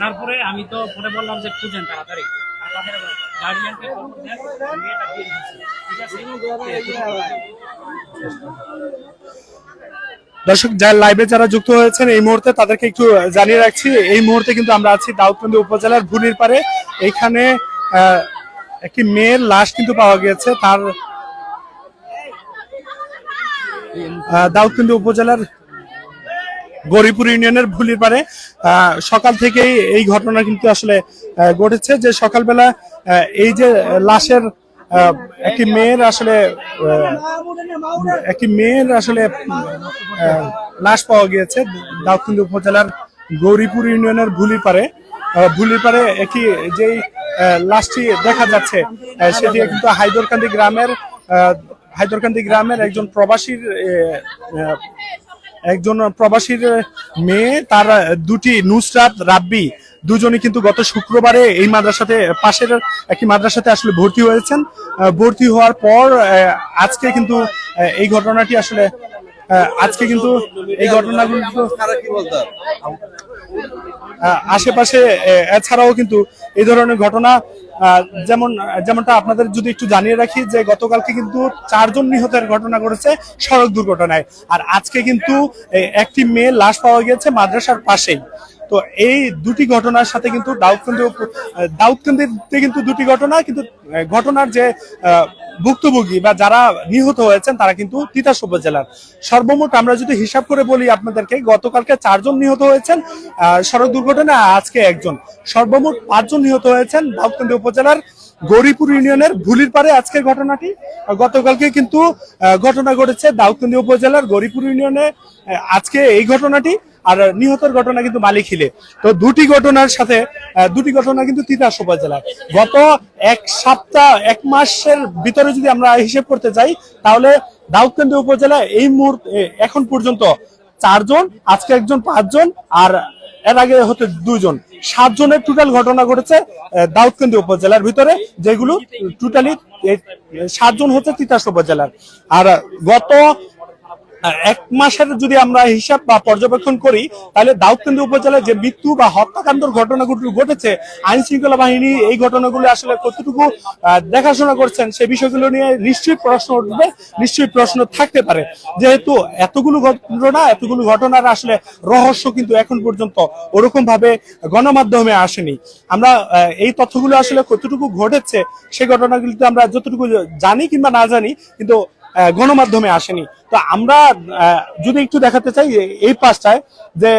তারপরে আমি তো পরে বললাম যে খুঁজেন তাড়াতাড়ি। দর্শক, যারা লাইভে যারা যুক্ত হয়েছেন, এই মুহূর্তে তাদেরকে একটু জানিয়ে রাখছি, এই মুহূর্তে কিন্তু আমরা আছি দাউদকান্দি উপজেলার ভুলির পারে এখানে একটি মেয়ের লাশ কিন্তু পাওয়া গিয়েছে। তার দাউদকান্দি উপজেলার গরিপুর ইউনিয়নের ভুলির পারে সকাল থেকেই এই ঘটনা কিন্তু আসলে ঘটেছে যে সকালবেলা এই যে লাশের একটি মেয়ের আসলে একটি মেয়ের আসলে লাশ পাওয়া গিয়েছে দাউদকান্দি উপজেলার গৌরীপুর ইউনিয়নের ভুলির পারে। একটি যেই লাশটি দেখা যাচ্ছে সেটি কিন্তু হায়দরকান্দি গ্রামের হায়দরকান্দি গ্রামের একজন প্রবাসীর একজন প্রবাসীর মেয়ে, তার দুটি নুসরাত, রাব্বি, দুজনই কিন্তু গত শুক্রবারে এই মাদ্রাসাতে, পাশের একটি মাদ্রাসাতে আসলে ভর্তি হয়েছেন। ভর্তি হওয়ার পর আজকে কিন্তু এই ঘটনাটি আসলে আজকে কিন্তু এই ঘটনাগুলো আশেপাশে এছাড়াও কিন্তু এই ধরনের ঘটনা যেমন, যেমনটা আপনাদের যদি একটু জানিয়ে রাখি যে গতকালকে কিন্তু চারজন নিহতের ঘটনা ঘটেছে সড়ক দুর্ঘটনায়। আর আজকে কিন্তু একটি মেয়ে লাশ পাওয়া গেছে মাদ্রাসার পাশেই। তো এই দুটি ঘটনার সাথে কিন্তু দাউদকান্দি দাউদকান্দিতে কিন্তু দুটি ঘটনা, কিন্তু ঘটনার যে ভুক্তভোগী বা যারা নিহত হয়েছেন, তারা কিন্তু তিতাস উপজেলার সর্বমোট আমরা যদি হিসাব করে বলি আপনাদেরকে, গতকালকে চারজন নিহত হয়েছেন সড়ক দুর্ঘটনায় আজকে একজন। সর্বমোট পাঁচজন নিহত হয়েছেন দাউদকান্দি উপজেলার গৌরীপুর ইউনিয়নের ভুলির পারে আজকের ঘটনাটি। গতকালকে কিন্তু ঘটনা ঘটেছে দাউদকান্দি উপজেলার গৌরীপুর ইউনিয়নে আজকে এই ঘটনাটি। আর নিহতের ঘটনা কিন্তু মালিখিলে তো দুটি ঘটনার সাথে দুটি ঘটনা কিন্তু তিতাস উপজেলায়। গত এক সপ্তাহ, এক মাসের ভিতরে যদি আমরা হিসেব করতে যাই, তাহলে দাউদকান্দি উপজেলায় এই মুহূর্তে এখন পর্যন্ত চারজন, আজকে একজন পাঁচজন, আর এর আগে হতে দুইজন সাতজনের টোটাল ঘটনা ঘটেছে দাউদকান্দি উপজেলার ভিতরে, যেগুলো টোটালি সাতজন হচ্ছে তিতাস উপজেলার। আর গত এক মাসের যদি আমরা হিসাব বা পর্যবেক্ষণ করি, তাহলে দাউদকান্দি উপজেলায় যে মৃত্যু বা হত্যাকাণ্ডর ঘটনাগুলো ঘটেছে আইন শৃঙ্খলা বাহিনী এই ঘটনাগুলো আসলে কতটুকু দেখাশোনা করছেন সে বিষয়গুলো নিয়ে নিশ্চয়ই প্রশ্ন উঠবে, নিশ্চয়ই প্রশ্ন থাকতে পারে। যেহেতু এতগুলো ঘটনা, এতগুলো ঘটনার আসলে রহস্য কিন্তু এখন পর্যন্ত ওরকম ভাবে গণমাধ্যমে আসেনি। আমরা এই তথ্যগুলো আসলে কতটুকু ঘটেছে সেই ঘটনাগুলো আমরা যতটুকু জানি কিংবা না জানি, কিন্তু গণমাধ্যমে আসেনি। তো আমরা যদি একটু দেখাতে চাই এই পাশটায় যে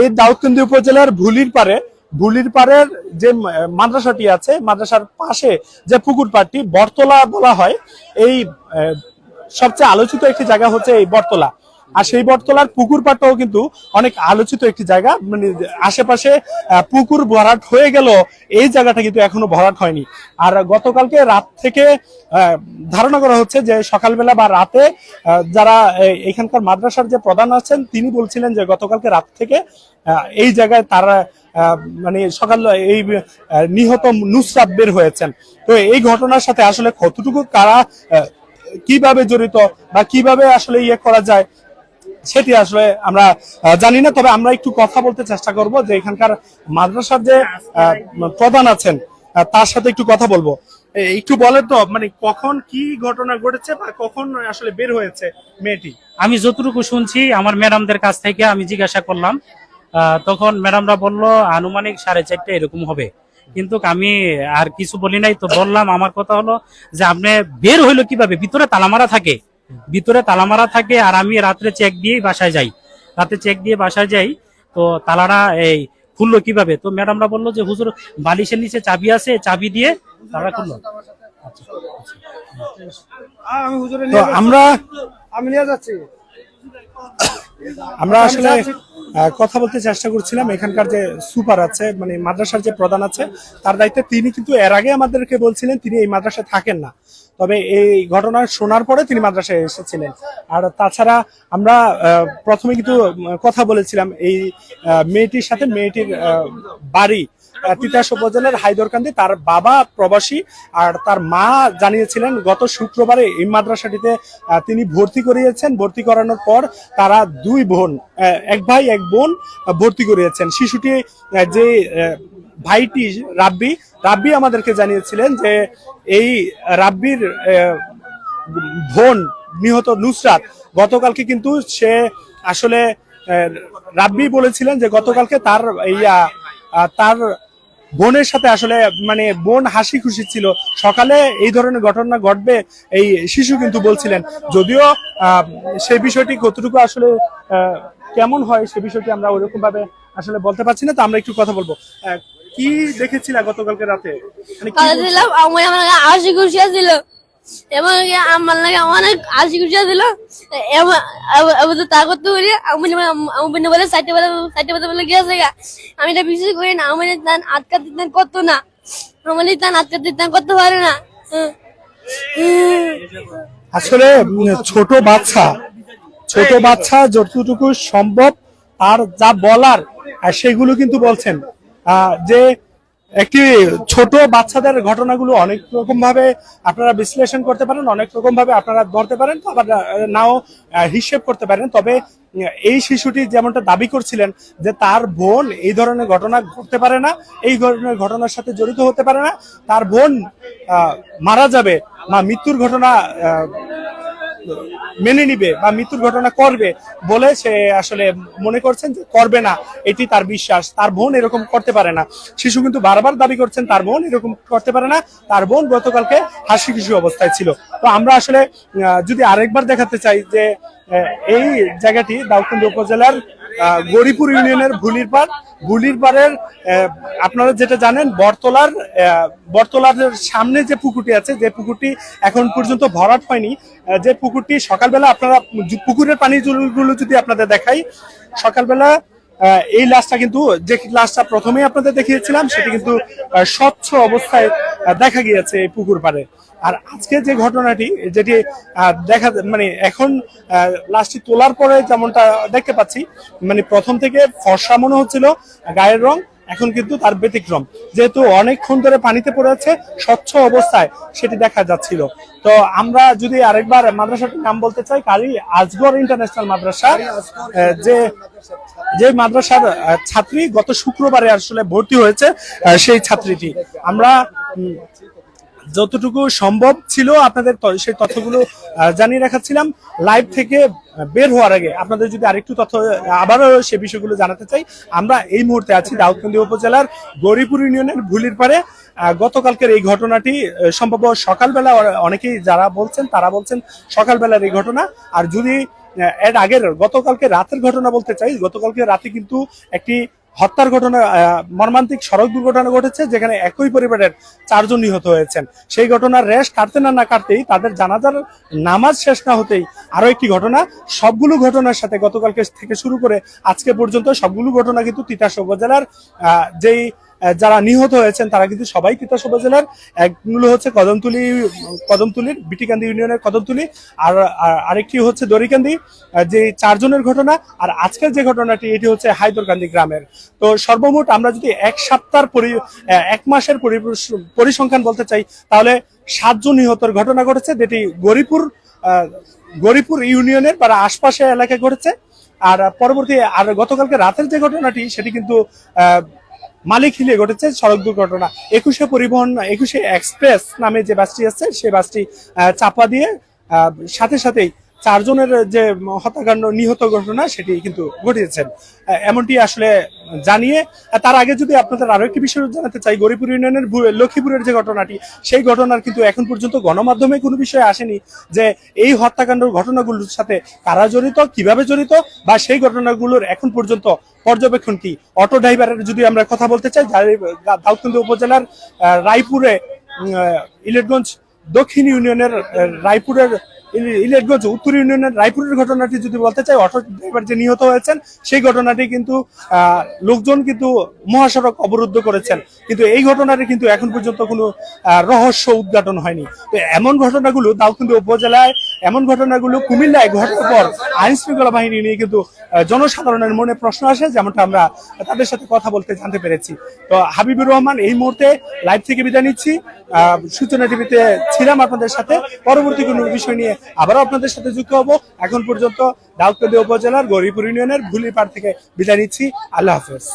এই দাউদকান্দি উপজেলার ভুলির পারে ভুলির পাড়ের যে মাদ্রাসাটি আছে, মাদ্রাসার পাশে যে পুকুর পাড়টি, বটতলা বলা হয়। এই সবচেয়ে আলোচিত একটি জায়গা হচ্ছে এই বটতলা। আর সেই বটতলার পুকুর পাড়টাও কিন্তু অনেক আলোচিত একটি জায়গা। মানে আশেপাশে পুকুর ভরাট হয়ে গেল, এই জায়গাটা কিন্তু এখনও ভরাট হয়নি। আর গতকালকে রাত থেকে ধারণা করা হচ্ছে যে সকালবেলা বা রাতে যারা এখানকার মাদ্রাসার যে প্রধান আছেন, তিনি বলছিলেন যে গতকালকে রাত থেকে এই জায়গায় তারা মানে সকাল, এই নিহত নুসরাত বের হয়েছেন। তো এই ঘটনার সাথে আসলে কতটুকু কারা কীভাবে জড়িত বা কীভাবে আসলে ইয়ে করা যায় সেটি আসলে আমরা জানি না, তবে আমরা একটু কথা বলতে চেষ্টা করব যে এখানকার মাদ্রাসার যে প্রধান আছেন তার সাথে একটু কথা বলব। একটু বলেন তো মানে কখন কি ঘটনা ঘটেছে বা কখন আসলে বের হয়েছে মেয়েটি? আমি যতটুকু শুনছি, আমার ম্যাডামদের কাছ থেকে আমি জিজ্ঞাসা করলাম তখন ম্যাডামরা বলল, আনুমানিক সাড়ে চারটে এরকম হবে। কিন্তু আমি আর কিছু বলি নাই, তো বললাম, আমার কথা হলো যে আপনি বের হইল কীভাবে? ভিতরে তালামারা থাকে। ভিতরে তালামারা থাকে আর আমি রাত্রে চেক দিয়েই বাসায় যাই। রাতে চেক দিয়ে বাসায় যাই তো তালারা এই খুললো কীভাবে? তো ম্যাডামরা বলল যে হুজুর বালিশের নিচে চাবি আছে চাবি দিয়ে তারা খুললো। হুজুরে তো আমরা আমি নিয়ে যাচ্ছি। আমরা আসলে কথা বলতে চেষ্টা করছিলাম। এখানকার যে সুপার আছে মানে মাদ্রাসার যে প্রধান আছে, তার দায়িত্বে তিনি কিন্তু এর আগে আমাদেরকে বলছিলেন, তিনি এই মাদ্রাসায় থাকেন না। তবে এই ঘটনা শোনার পরে তিনি মাদ্রাসায় এসেছিলেন। আর তাছাড়া আমরা প্রথমে কিন্তু কথা বলেছিলাম, এই মেয়েটির সাথে, মেয়েটির বাড়ি তিতাস উপজেলার হায়দরকান্দি, তার বাবা প্রবাসী আর তার মা জানিয়েছিলেন, গত শুক্রবারে এই মাদ্রাসাটিতে তিনি ভর্তি করিয়েছেন। ভর্তি করানোর পর তারা দুই বোন এক ভাই, এক বোন ভর্তি করিয়েছেন। শিশুটি যে ভাইটি রাব্বি রাব্বি আমাদেরকে জানিয়েছিলেন যে, এই রাব্বির বোন নিহত নুসরাত, গতকালকে কিন্তু সে আসলে রাব্বি বলেছিলেন যে গতকালকে তার, ইয়া তার বোনের সাথে আসলে মানে বোন হাসি খুশি ছিল। সকালে এই ধরনের ঘটনা ঘটবে, এই শিশু কিন্তু বলছিলেন। যদিও সেই বিষয়টি কতটুকু আসলে কেমন হয় সে বিষয়টি আমরা ওরকম ভাবে আসলে বলতে পারছি না, তো আমরা একটু কথা বলব। কি দেখেছিলা গতকালকে রাতে? মানে কি আমার হাসি খুশি ছিল এবং আমার লাগে অনেক আশি খুশি ছিল এবার এবার তা করতে পারি, আমি বলে সাইটে বলে সাইটে বলে বলে গিয়েছে গা। আমি এটা বিশ্বাস করি না, আমি তান করতো না। আমার তান করতে পারে না। আসলে ছোট বাচ্চা ছোট বাচ্চা যতটুকু সম্ভব আর যা বলার সেগুলো কিন্তু বলছেন। যে একটি ছোট বাচ্চাদের ঘটনাগুলো অনেক রকম ভাবে আপনারা বিশ্লেষণ করতে পারেন, অনেক রকম ভাবে আপনারা ধরতে পারেন আবার নাও হিসেব করতে পারেন। তবে এই শিশুটি যেমনটা দাবি করছিলেন যে তার বোন এই ধরনের ঘটনা ঘটতে পারে না, এই ধরনের ঘটনার সাথে জড়িত হতে পারে না, তার বোন মারা যাবে বা মৃত্যুর ঘটনা মেনে নিবে বা মৃত্যুর ঘটনা করবে বলে সে আসলে মনে করছেন যে করবে না, এটি তার বিশ্বাস। তার বোন এরকম করতে পারে না। শিশু কিন্তু বারবার দাবি করছেন, তার বোন এরকম করতে পারে না। তার বোন গতকালকে হাসি খুশি অবস্থায় ছিল। তো আমরা আসলে যদি আরেকবার দেখাতে চাই যে এই জায়গাটি দাউদকান্দি উপজেলার গরিপুর ইউনিয়নের ভুলির পাড়। ভুলির পাড়ের আপনারা যেটা জানেন বটতলার আহ, বটতলার সামনে যে পুকুরটি আছে যে পুকুরটি এখন পর্যন্ত ভরাট হয়নি যে পুকুরটি সকালবেলা আপনারা পুকুরের পানিগুলো যদি আপনাদের দেখাই সকালবেলা এই লাশটা কিন্তু যে লাশটা প্রথমেই আপনাদের দেখিয়েছিলাম, সেটি কিন্তু স্বচ্ছ অবস্থায় দেখা গিয়েছে এই পুকুর পাড়ে। আর আজকে যে ঘটনাটি, যেটি দেখা মানে এখন লাশটি তোলার পরে যেমনটা দেখতে পাচ্ছি মানে প্রথম থেকে ফর্সা মনে হচ্ছিল, গায়ের রং এখন কিন্তু তার ব্যতিক্রম। যেহেতু অনেকক্ষণ ধরে পানিতে পড়ে আছে স্বচ্ছ অবস্থায় সেটি দেখা যাচ্ছিল। তো আমরা যদি আরেকবার মাদ্রাসাটির নাম বলতে চাই কারি আজগর ইন্টারন্যাশনাল মাদ্রাসা যে যে মাদ্রাসার ছাত্রী গত শুক্রবারে আসলে ভর্তি হয়েছে সেই ছাত্রীটি। আমরা যতটুকু সম্ভব ছিল আপনাদের সেই তথ্যগুলো জানিয়ে রাখাচ্ছিলাম লাইভ থেকে বের হওয়ার আগে আপনাদের যদি আরেকটু তথ্য আবারও সে বিষয়গুলো জানাতে চাই, আমরা এই মুহূর্তে আছি দাউদকান্দি উপজেলার গৌরীপুর ইউনিয়নের ভুলির পারে গতকালকের এই ঘটনাটি সম্ভব সকালবেলা অনেকেই যারা বলছেন, তারা বলছেন সকালবেলার এই ঘটনা। আর যদি এর আগের, গতকালকে রাতের ঘটনা বলতে চাই, গতকালকে রাতে কিন্তু একটি হত্যার ঘটনা মর্মান্তিক সড়ক দুর্ঘটনা ঘটেছে যেখানে একই পরিবারের চারজন নিহত হয়েছেন। সেই ঘটনার রেশ কাটতে না না কাটতেই তাদের জানাজার নামাজ শেষ না হতেই আরও একটি ঘটনা। সবগুলো ঘটনার সাথে গতকালকে থেকে শুরু করে আজকে পর্যন্ত সবগুলো ঘটনা কিন্তু তিতাস উপজেলার যেই যারা নিহত হয়েছেন, তারা কিন্তু সবাই তিতাস জেলার একগুলো হচ্ছে কদমতুলি, কদমতুলির, বিটিকান্দি ইউনিয়নের কদমতুলি। আর আর আরেকটি হচ্ছে দরিকান্দি যে চারজনের ঘটনা আর আজকের যে ঘটনাটি, এটি হচ্ছে হায়দরকান্দি গ্রামের। তো সর্বমোট আমরা যদি এক সপ্তাহ পরি এক মাসের পরিসংখ্যান বলতে চাই, তাহলে সাতজন নিহতের ঘটনা ঘটেছে, যেটি গরিপুর গরিপুর ইউনিয়নের বা আশপাশে এলাকায় ঘটেছে। আর পরবর্তী, আর গতকালকে রাতের যে ঘটনাটি, সেটি কিন্তু মালিক হিলে ঘটেছে সড়ক দুর্ঘটনা। একুশে পরিবহন, একুশে এক্সপ্রেস নামে যে বাসটি আছে, সে বাসটি চাপা দিয়ে সাথে সাথেই চারজনের যে হত্যাকাণ্ড নিহত ঘটনা সেটি কিন্তু ঘটিয়েছেন। এমনটি আসলে জানিয়ে তার আগে যদি আপনাদের আরও একটি বিষয় জানাতে চাই গরিপুর ইউনিয়নের লক্ষ্মীপুরের যে ঘটনাটি, সেই ঘটনার কিন্তু এখন পর্যন্ত গণমাধ্যমে কোনো বিষয় আসেনি যে এই হত্যাকাণ্ডের ঘটনাগুলোর সাথে কারা জড়িত, কীভাবে জড়িত, বা সেই ঘটনাগুলোর এখন পর্যন্ত পর্যবেক্ষণ কি? অটো ড্রাইভারের যদি আমরা কথা বলতে চাই দাউদকান্দি উপজেলার রায়পুরে ইলেটগঞ্জ দক্ষিণ ইউনিয়নের রায়পুরের ইল- ইলিয়াটগঞ্জ উত্তর ইউনিয়নের রায়পুরের ঘটনাটি যদি বলতে চাই অটো ড্রাইভার যে নিহত হয়েছেন, সেই ঘটনাটি কিন্তু লোকজন কিন্তু মহাসড়ক অবরুদ্ধ করেছেন। কিন্তু এই ঘটনাটি কিন্তু এখন পর্যন্ত কোনো রহস্য উদ্ঘাটন হয়নি। তো এমন ঘটনাগুলো দাউদকান্দি উপজেলায় এমন ঘটনাগুলো কুমিল্লায় ঘটার পর আইন শৃঙ্খলা বাহিনী নিয়ে কিন্তু জনসাধারণের মনে প্রশ্ন আসে, যেমনটা আমরা তাদের সাথে কথা বলতে জানতে পেরেছি। তো হাবিবুর রহমান এই মুহূর্তে লাইভ থেকে বিদায় নিচ্ছি। সূচনা টিভিতে ছিলাম আপনাদের সাথে। পরবর্তী কোনো বিষয় নিয়ে আবারও আপনাদের সাথে যুক্ত হব। এখন পর্যন্ত দাউদকান্দি উপজেলার গরিপুর ইউনিয়নের ভুলিপাড় থেকে বিদায় নিচ্ছি। আল্লাহ হাফেজ।